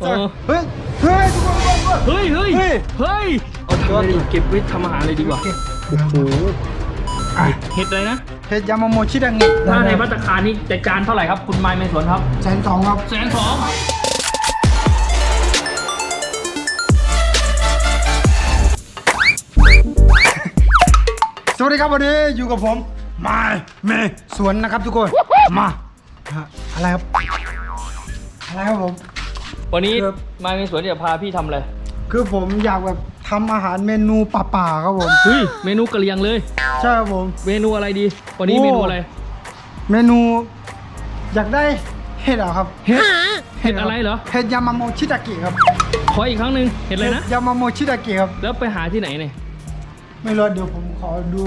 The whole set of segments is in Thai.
เออเฮ้ย เฮ้ยทุกคนทุกคนทุกคน เฮ้ยเฮ้ยเฮ้ย เฮ้ยเอาทำอะไรดีเก็บไว้ทำอาหารเลยดีกว่าโอ้โหอะเห็ดอะไรนะเฮ็ดยามาโมชิดังงิถ้าในพัตตาคารนี่จะจานเท่าไหร่ครับ คุณไมค์เมสวนครับแสนสองครับ แสนสองสวัสดีครับวันนี้อยู่กับผมมาเมสวนนะครับทุกคน มาฮะอะไรครับ อะไรครับผม วันนี้ครับไมค์เมสวนจะพาพี่ทำอะไรคือผมอยากแบบทำอาหารเมนูป่าๆครับผมเฮ้ยเมนูกะเหรี่ยงเลย ใช่ครับผม เมนูอะไรดี วันนี้โอ้ เมนูอะไร เมนู อยากได้เห็ดเหรอครับเห็ดเห็ดอะไรเหรอ เห็ดยามาโมชิดากิครับขออีกครั้งหนึ่งเห็ดอะไรนะ ยามาโมชิดากิครับแล้วไปหาที่ไหนเนี่ย ไม่รู้เดี๋ยวผมขอดู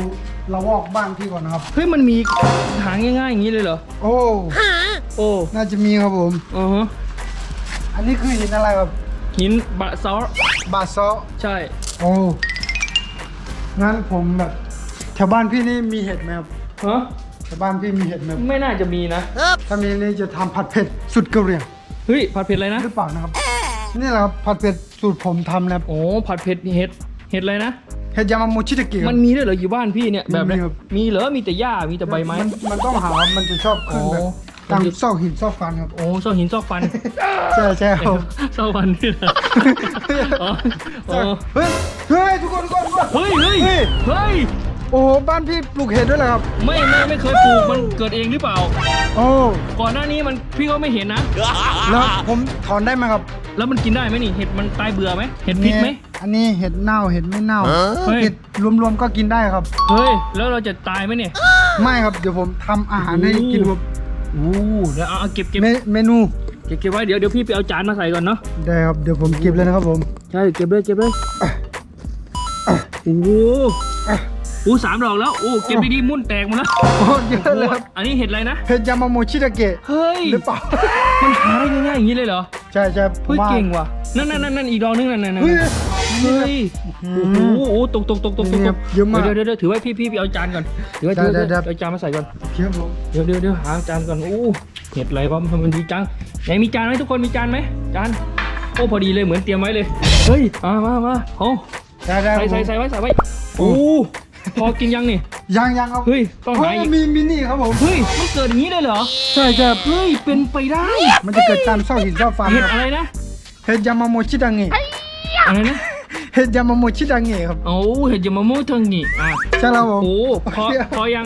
ละวอกบ้านพี่ก่อนนะครับ เฮ้ยมันมีหาง่ายๆอย่างนี้เลยเหรอ โอ้โอ้น่าจะมีครับผม อือฮะ อันนี้คือหินอะไรครับหินบะซอสบาซอใช่ โอ้งั้นผมแบบแถวบ้านพี่นี่มีเห็ดไหมครับฮะ แถวบ้านพี่มีเห็ดไหมครับไม่น่าจะมีนะ ถ้ามีนี่จะทำผัดเผ็ดสุดเกาหลีเฮ้ย ผัดเผ็ดอะไรนะ หรือเปล่านะครับ นี่แหละครับผัดเผ็ดสูตรผมทำนะครับโอ้ผัดเผ็ดเห็ด เห็ดอะไรนะ เห็ดยามาโมชิดากิครับมันมีด้วยเหรออยู่บ้านพี่เนี่ยแบบเนี้ยมีครับ มีเหรอ มีแต่หญ้า มีแต่ใบไม้นมันต้องหาครับมันจะชอบขึ้นแบบอ๋อ ตามซอกหินซอกฟันครับ โอ้ซอกหินซอกฟันใช่ใช่ครับซอกฟันนี่เหรออ๋ออ๋อเฮ้ยเฮ้ยทุกคนทุกคนทุกคนเฮ้ยเฮ้ยเฮ้ยเฮ้ยโอ้โหบ้านพี่ปลูกเห็ดด้วยเหรอครับ ไม่ไม่ไม่เคยปลูกมันเกิดเองหรือเปล่า โอ้ก่อนหน้านี้มันพี่ก็ไม่เห็นนะแล้วผมถอนได้ไหมครับ แล้วมันกินได้ไหมนี่เห็ดมันตายเบื่อไหมเห็ดพิษไหมอันนี้เห็ดเน่าเห็ดไม่เน่าเฮ้ยเห็ดรวมๆก็กินได้ครับ เฮ้ยแล้วเราจะตายไหมเนี่ย ไม่ครับเดี๋ยวผมทำอาหารให้กินครับโอ้เดี๋ยวเอาเอาเก็บเก็บเมเมนูเก็บเก็บไว้เดี๋ยวเดี๋ยวพี่ไปเอาจานมาใส่ก่อนเนาะได้ครับเดี๋ยวผมเก็บเลยนะครับผมใช่เก็บเลยเก็บเลยโอ้โหโอ้สามดอกแล้วโอ้เก็บดีๆมุ่นแตกหมดแล้วโอ้เยอะเลยครับอันนี้เห็ดอะไรนะเห็ดยามาโมชิดาเกะเฮ้ยหรือเปล่ามันหาได้ง่ายๆอย่างนี้เลยเหรอใช่ใช่ผมเฮ้ยว่าเก่งว่ะนั่นนั่นนั่นนั่นอีกดอกนึงนั่นนั่นนั่น เฮ้ยเฮ้ยโอ้โหโอ้ตกตกตกตกตกนี่ครับเยอะมากเดี๋ยวเดี๋ยวเดี๋ยวถือไว้พี่พี่ไปเอาจานก่อนถือไว้ถือไว้ได้ได้เอาจานมาใส่ก่อนเคียบผมเดี๋ยวเดี๋ยวเดี๋ยวหาจานก่อนโอ้เห็ดอะไรวะมันมันดีจังไหนมีจานไหมทุกคนมีจานไหมจานโอ้พอดีเลยเหมือนเตรียมไว้เลยเฮ้ยมามามาโอ้ได้ได้ใส่ใส่ใส่ไว้ใส่ไว้โอ้พอกินยังนี่ยังยังครับเฮ้ยต้องหาเฮ้ยอีกมีมินี่ครับผมเฮ้ยมันเกิดอย่างนี้เลยเหรอใช่ใช่เฮ้ยเป็นไปได้ มันจะเกิดตามซอกหินซอกฟันเห็ดครับอะไรนะเห็ดยามาโมชิดังเงะอะไรนะ เห็ดยามาโมชิดังเงะครับ โอ้เห็ดยามาโมะเทิงนี่อะใช่แล้วผม โอ้พอพอยัง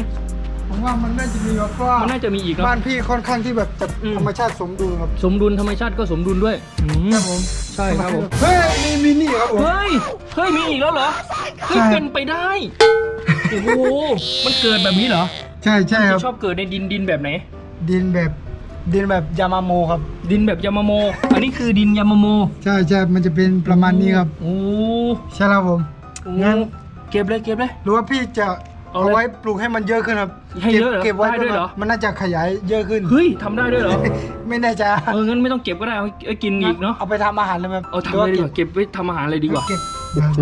ผมว่ามันน่าจะมีครับเพราะว่ามันน่าจะมีอีกเนาะบ้านพี่ค่อนข้างที่แบบจะอืม ธรรมชาติสมดุลครับสมดุลธรรมชาติก็สมดุลด้วยอืมครับผมใช่ครับผมเฮ้ยมีมินี่ครับผม เฮ้ยเฮ้ยมีอีกแล้วเหรอเฮ้ยใช่ เป็นไปได้โอ้โหมันเกิดแบบนี้เหรอใช่ใช่ครับที่ชอบเกิดในดินดินแบบไหนดินแบบ ดินแบบยามาโมครับ ดินแบบยามาโม อันนี้คือดินยามาโม ใช่ใช่มันจะเป็นประมาณนี้ครับโอ้ใช่แล้วผมโอ้งั้นเก็บเลยเก็บเลย หรือว่าพี่จะเอาเอาเลยไว้ปลูกให้มันเยอะขึ้นครับให้เยอะเหรอก็บไว้ได้ด้วยเหรอมันน่าจะขยายเยอะขึ้นเฮ้ยทำได้ด้วยเหรอไม่แน่ใจเอองั้นไม่ต้องเก็บก็ได้เอาไว้กินอีกเนาะเอาไปทำอาหารเลยไหมเอาทำเลยดีกว่าเก็บไว้ทำอาหารเลยดีกว่าเก็บโอ้โห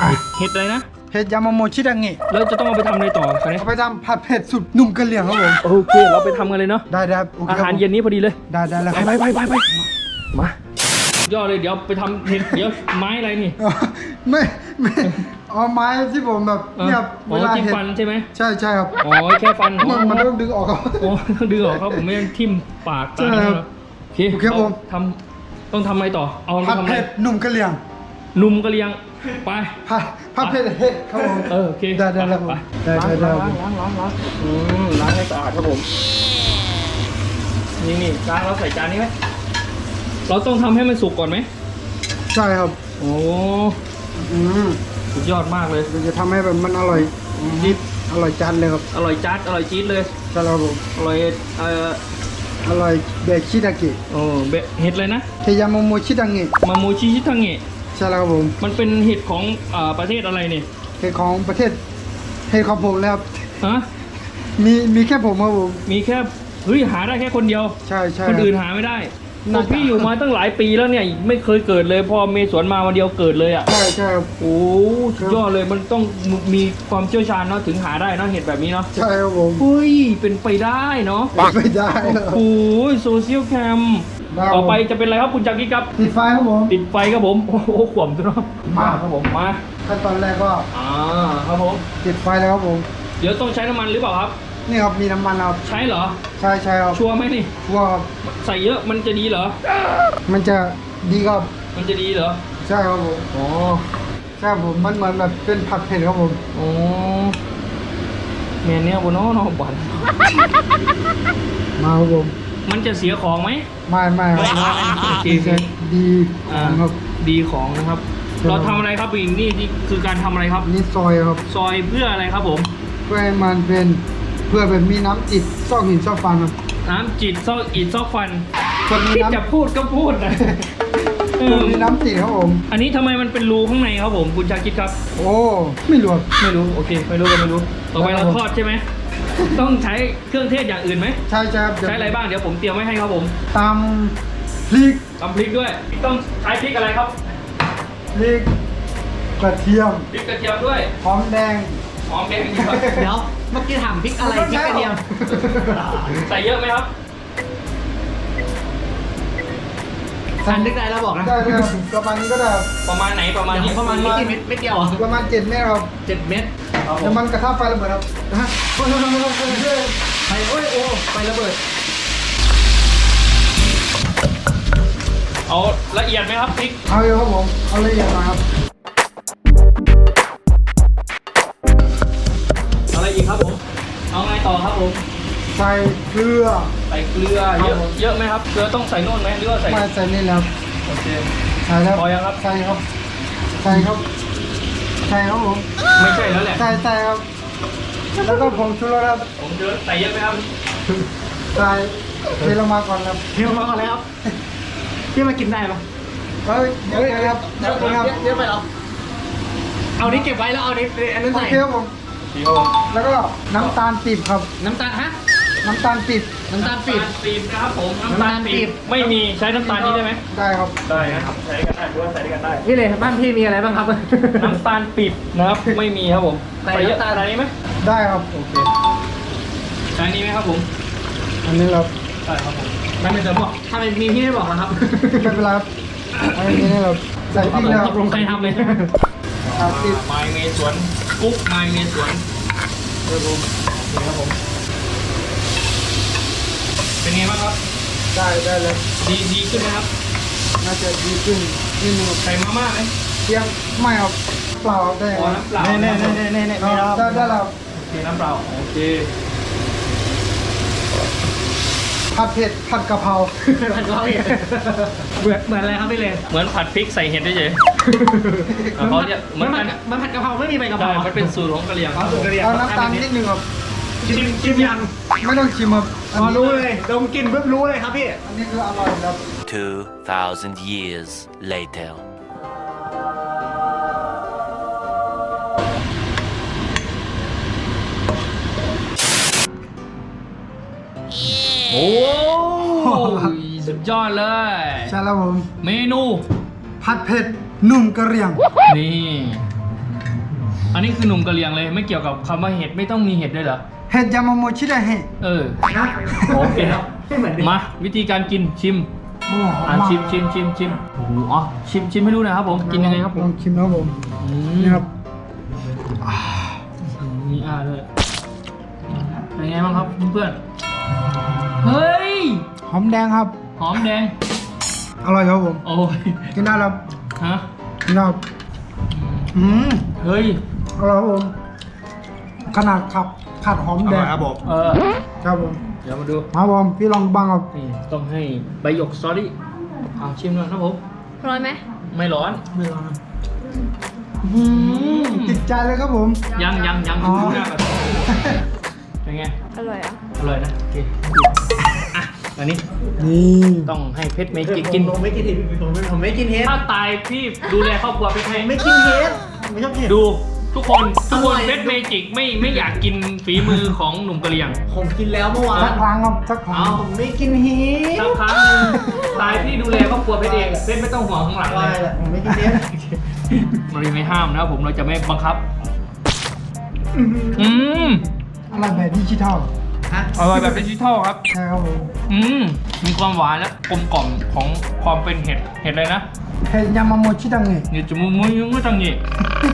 อะเห็ดอะไรนะ เห็ดยามาโมชิดังเงะแล้วจะต้องเอาไปทำอะไรต่อคันนี้เอาไปทำผัดเผ็ดสุดหนุ่มกะเหรี่ยงครับผมโอเค เราไปทำกันเลยเนาะ ได้ได้ครับโอเคอาคบหารเย็นนี้พอดีเลย ได้ได้แล้วไปครับไปไปไปไปมาย่อเลยเดี๋ยวไปทำเห็ดเดี๋ยวไม้อะไรนี่อ๋อไม่ไม่เอาไม้ที่ผมแบบเนี่ยอ๋เวอลาจิ้มเห็ดฟันใช่ไหม ใช่ใช่ครับอ๋อแค่ฟันมันมันต้องดึงออกครับ โอ้ต้องดึงออกครับผมไม่ได้ทิ่มปากใช่ครับโอเคโอเคผม ทำต้องทำอะไรต่อ เอาไปผัดทำอะไร เผ็ดหนุ่มกะเหรี่ยง นุ่มกะเลียงไปผัดผัดเผ็ดเห็ดครับผมเออโอเคได้ได้แล้วผมไปได้ได้ได้ล้างล้างล้างล้างอืมล้างให้สะอาดครับผม นี่นี่ล้างแล้วใส่จานนี้ไหมเราต้องทำให้มันสุกก่อนไหม ใช่ครับ โอ้อืมสุดยอดมากเลยมันจะทำให้แบบมันอร่อยยิบอร่อยจันเลยครับอร่อยจัดอร่อยจี๊ดเลย ใช่แล้วผมอร่อยเอ่ออร่อยเบกชิดากิโอ้เบะเห็ดเลยนะเทยาโมโมชิดังเงะมาโมชิชิทังเงะ ใช่แล้วครับผมมันเป็นเห็ดของอ่าประเทศอะไรเนี่ยเห็ดของประเทศเห็ดของผมแล้วครับฮะมีมีแค่ผมครับผมมีแค่เฮ้ยหาได้แค่คนเดียว ใช่ใช่ คนอื่นรับหาไม่ได้น่าผมจะ พี่อยู่มาตั้งหลายปีแล้วเนี่ยไม่เคยเกิดเลย พอเมสวนมาวันเดียวเกิดเลยอะใช่ใช่ครับโอ้สุดยอดเลยมันต้องมีความเชี่ยวชาญเนาะถึงหาได้เนาะเห็ดแบบนี้เนาะใช่ครับผมเฮ้ยเป็นไปได้เนาะ ไม่ได้ครับ โอ้ยโซเชียลแคมได้ ครับต่อไปจะเป็นอะไรครับคุณจากิดครับ ติดไฟครับผมติดไฟครับผม โอ้โหขวมตัวเนาะมาครับผมมาขั้นตอนแรกก็อ่าครับผมติดไฟแล้วครับผม เดี๋ยวต้องใช้น้ำมันหรือเปล่าครับ นี่ครับมีน้ำมันครับใช้เหรอ ใช่ใช่ครับชัวร์ไหมนี่ว่าครับใส่เยอะมันจะดีเหรอ มันจะดีครับมันจะดีเหรอใช่ครับผมอ๋อใช่ครับผมมันเหมือนแบบเป็นผัดเผ็ดครับผมอ๋อเมียเนี่ยบนน้อเนอบันมาครับผม มันจะเสียของไหมไม่ไม่คไม่รับไม่ไม่โอเคดีจะดีอ่าครับดีของนะครับครับ เราทำอะไรครับอีกนี่นี่คือการทำอะไรครับ นี่ซอยครับซอยเพื่ออะไรครับผม เพื่อให้มันเป็นเพื่อเป็นมีน้ำจิตซอกหินซอกฟันครับน้ำจิตซอกอิดซอกฟันเพื่อมีที่น้ำจะพูดก็พูดนะเอเพื่ออมีน้ำจิตครับผม อันนี้ทำไมมันเป็นรูข้างในครับผม คุณชาคิดครับ โอ้ ไม่รู้ครับไม่รู้โอเค ไม่รู้ก็ไม่รู้ ต่อไปครัเราบผมทอดใช่ไหม ต้องใช้เครื่องเทศอย่างอื่นไหมใช่ใช่ครับเดี๋ยวใช้อะไรบ้างเดี๋ยวผมเตรียมไว้ให้ครับผมตำพริกตำพริกด้วยต้องใช้พริกอะไรครับพริกกระเทียมพริกกระเทียมด้วยหอมแดงหอมแดงด้วยเดี๋ยวเมื่อกี้ถามพริกอะไรพริกกระเทียมใส่เยอะไหมครับทันนึกได้แล้วบอกนะได้ได้ครับประมาณนี้ก็ได้ครับประมาณไหนประมาณเดี๋นี้ยวประมาณนี้กี่เม็ดเม็ดเดียวเหรอประมาณเจ็ดเมตรครับเจ็ดเม็ด ครับผเดี๋ยมวมันกระทะไฟระเบิดครับนะฮะโอ้ยโอ้ยโอ้ยโอ้ยโอ้ยไฟโอ้ยโอ้ไฟระเบิด เอาละเอียดไหมครับพริกเอาเลยครับผม เอาละเอียดหน่อยครับ เอาอะไรอีกครับผม เอาไงต่อครับผมใส่เกลือ ใส่เกลือเยอะเยอะไหมครับ เกลือต้องใส่โน่นไหมหรือว่าใส่ไม่ใส่นี่แล้วโอเค ใส่แล้วพอยังครับ ใส่ครับ ใส่ครับ ใส่ครับผมไม่ใช่แล้วแหละใส่ใส่ครับแล้วก็ผงชูรสครับผมเยอะใส่เยอะไหมครับใส่เทลงมาก่อนครับเที่ยวมาก่อนแล้วพี่มากินได้ปะเฮ้ยเดี๋ยวนะครับเดี๋เดี๋ยยววนะครับเดี๋ยวไปเหรอเอานี้เก็บไว้แล้วเอานี้อันนั้นโอใส่เคครับผมพี่ครับผมแล้วก็น้ำตาลปีบครับ น้ำตาลฮะ น้ำตาลปีบน้ำตาลปีบน้ำปีบนะครับผมน้ำตาลปี๊บไม่มีใช้น้ำตาลนี้ได้ไหมได้ครับ ได้นะครับใช้กันได้หรือว่าใส่ด้วยกันได้ พี่เลยบ้านพี่มีอะไรบ้างครับ น้ำตาลปีบนะครับไม่มีครับผมใส่ใส่เยอะน้ำตาลใส่นี้ไหมได้ครับโอเคใช้นี้ไหมครับผมอันนี้เราได้ครับผมไม่เป็นไรหรอกทำไมมีพี่ไม่บอกนะครับไม่เป็นไรครับอันนี้เราใส่พริกแล้วตกลงใครทำเลยครับติดไมเมสวนกุ๊กไมเมสวนเออผมโอเคครับผม เป็นไงบ้างครับ ได้ได้เลยดีดีขึ้นไหมครับ น่าจะดีขึ้นนิดนึงใส่มาม่าไหมเพียงไม่ครับเปล่าได้อ๋อครับน้ำเปล่าเน่เน่เน่เน่เน่ครับได้ได้แล้วโอเคน้ำเปล่าโอเคผัดเผ็ดผัดกะเพราผัดกะเพราอีกเหมือนเหมือนอะไรครับพี่เลยเหมือนผัดพริกใส่เห็ดได้เฉยๆเขาเรียกเหมือนมักันนมันผัดกะเพราไม่มีใบกะเพใช่รามันเป็นสูตรของกะเหรี่ยงครับเอาน้ำตาลนิดนึงครับ ชิมชิมยังไม่ต้องชิมครับอ๋อรู้เลยดมกลินปุ๊บรู้เลยครับพี่อันนี้คืออร่อยครับ 2,000 years later. โอ้ยสุดยอดเลย ใช่แล้วผม เมนูผัดเผ็ดหนุ่มกะเหรี่ยง นี่ อันนี้คือหนุ่มกะเหรี่ยงเลย ไม่เกี่ยวกับคำว่าเห็ดไม่ต้องมีเห็ดด้วยเหรอ เห็ดยามาโมชิดะเห็ดเออโอเคครับไม่เหมือนเดิมมาวิธีการกินชิมโอ้หออะมมากชิมชิมชิมชิมโอ้โหอ๋อชิมชิมให้ดูหน่อยครับผมกินยังไงครับผลมองชิมนะครับผมอืมนี่ครับมีอ่าด้วยเป็นไงบ้างครับเพื่อนๆเฮ้ย หอมแดงครับ หอมแดง อร่อยครับผม โอ้ยกินได้แล้วฮะกินได้ครับอืมเฮ้ย อร่อยครับผมขนาดขับ ขัดหอมแดงเออ ครับผมเดี๋ยวมาดู ครับผมพี่ลองบ้างครับนี่ต้องให้ใบหยกสตอรี่เอาชิมหน่อยครับผม ร้อนไหมไม่ร้อน ไม่ลองครับอืมติดใจเลยครับผม ยังยังยังอ๋อ ดูหน้าก่อนเป็นไง อร่อยอะอร่อยนะ โอเคอะอันนี้นี่ต้องให้เพชรเมจิกกิน ผมไม่กินเห็ดผมไม่ผมไม่กินเห็ดถ้าตายพี่ดูแลครอบครัวเพชรให้ไม่กินเห็ดไม่ชอบเห็ดดู ทุกคนทุกคนอร่อยเพชรเมจิกไม่ไม่อยากกินฝีมือของหนุ่มกะเหรี่ยงผมกินแล้วเมื่อวาสันกครั้งครับสักครั้เอางผมไม่กินเห็ดสักครั้งหนึ่งตายพี่ดูแลครอบครัวเพชรเองเพชรไม่ต้องห่วงข้างหลังอะไรเลยแหละผมไม่กินเห็ดเราไม่ห้ามนะครับผมเราจะไม่บังคับ อืมอร่อยแบบดิจิทัลฮะอร่อยแบบดิจิทัลครับ ใช่ครับผมอืมมีความหวานและกลมกล่อมของความเป็นเห็ดเห็ดเลยนะไข่ยามาโมชิดังนี่นี่จมูกมุ้ยมุ้ยจังนี่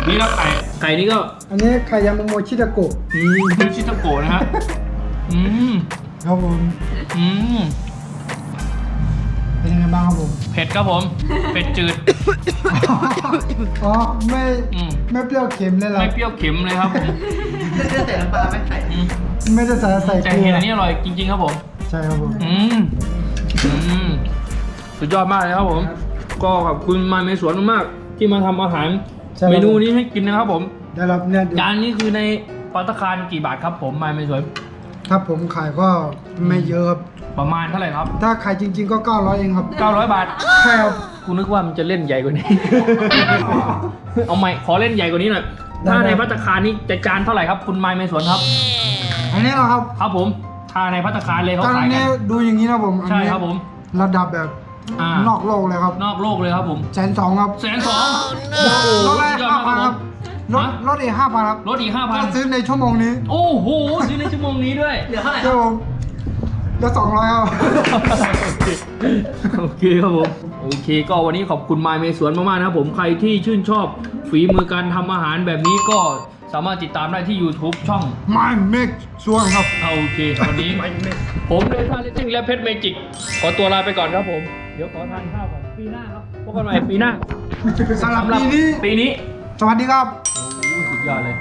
นี่แล้วไก่ไก่นี่ก็อันนี้ไข่ยามาโมชิดะโกะอืมคือชิตาโกะนะฮะอืมครับผมอืมเป็นยังไงบ้างครับผมเผ็ดครับผมเผ็ดจืด อ๋อไม่อืม ไม่เปรี้ยวเค็มเลยเหรอไม่เปรี้ยวเค็มเลยครับผมจะใส่น้ำปลาไหมใส่อืมไม่ได้ใส่ใส่แต่เกลืเห็ดออันนี้อร่อยจริง ๆ ครับผม ใช่ครับผม อืมอืมสุดยอดมากเลยครับผม ก็ขอบคุณมาเมสวนมากๆที่มาทำอาหาร เมนูนี้ให้กินนะครับผม ได้รับเนี่ยจานนี้คือในปัตตาคารกี่บาทครับผมมาเมสวนถ้าผมขายก็ไม่เยอะครับ ประมาณเท่าไหร่ครับ ถ้าขายจริง ๆ ก็ 900 เองครับ900 บาทใช่ครับ กูนึกว่ามันจะเล่นใหญ่กว่านี้ เอาใหม่ขอเล่นใหญ่กว่านี้หน่อย ได้ถ้าในได้ พัตตาคารนี่จะจานเท่าไหร่ครับ คุณไมค์เมสวนครับ อันนี้เหรอครับครับผม ถ้าในพัตตาคารเลยเขาตอนขายกันี้น ดูอย่างนี้นะผมอันใช่นี้ครับผม ระดับแบบ อ่านนอกโลกเลยครับนอกโลกเลยครับผมแสนสองครับแสนสองโอ้โหรถแรกสุดยอดห้ามากพันคครัรับบรถฮะ รถอีกห้าพันครับรถอีกห้าพันก็ซื้อในชั่วโมงนี้โอ้โหซื้อในชั่วโมงนี้ด้วย เหลือเท่าไหร่คเจ้ารับผมแล้วสองร้อยครับ โอเคครับผมโอเค ก็วันนี้ขอบคุณไมค์เมสวนมากๆนะครับผมใครที่ชื่นชอบฝีมือการทำอาหารแบบนี้ก็สามารถติดตามได้ที่ YouTube ช่อง ไม่เมกส่วนครับเอาโอเค วันนี้ ผมเดชาเลซิ่งและเพชรเมจิก ขอตัวลาไปก่อนครับผม เดี๋ยวขอทานข้าวก่อนปีหน้าครับพบกันใหม่ปีหน้าสำหรับปีนี้ ปีนี้ สวัสดีครับโอ้โหสุดยอดเลย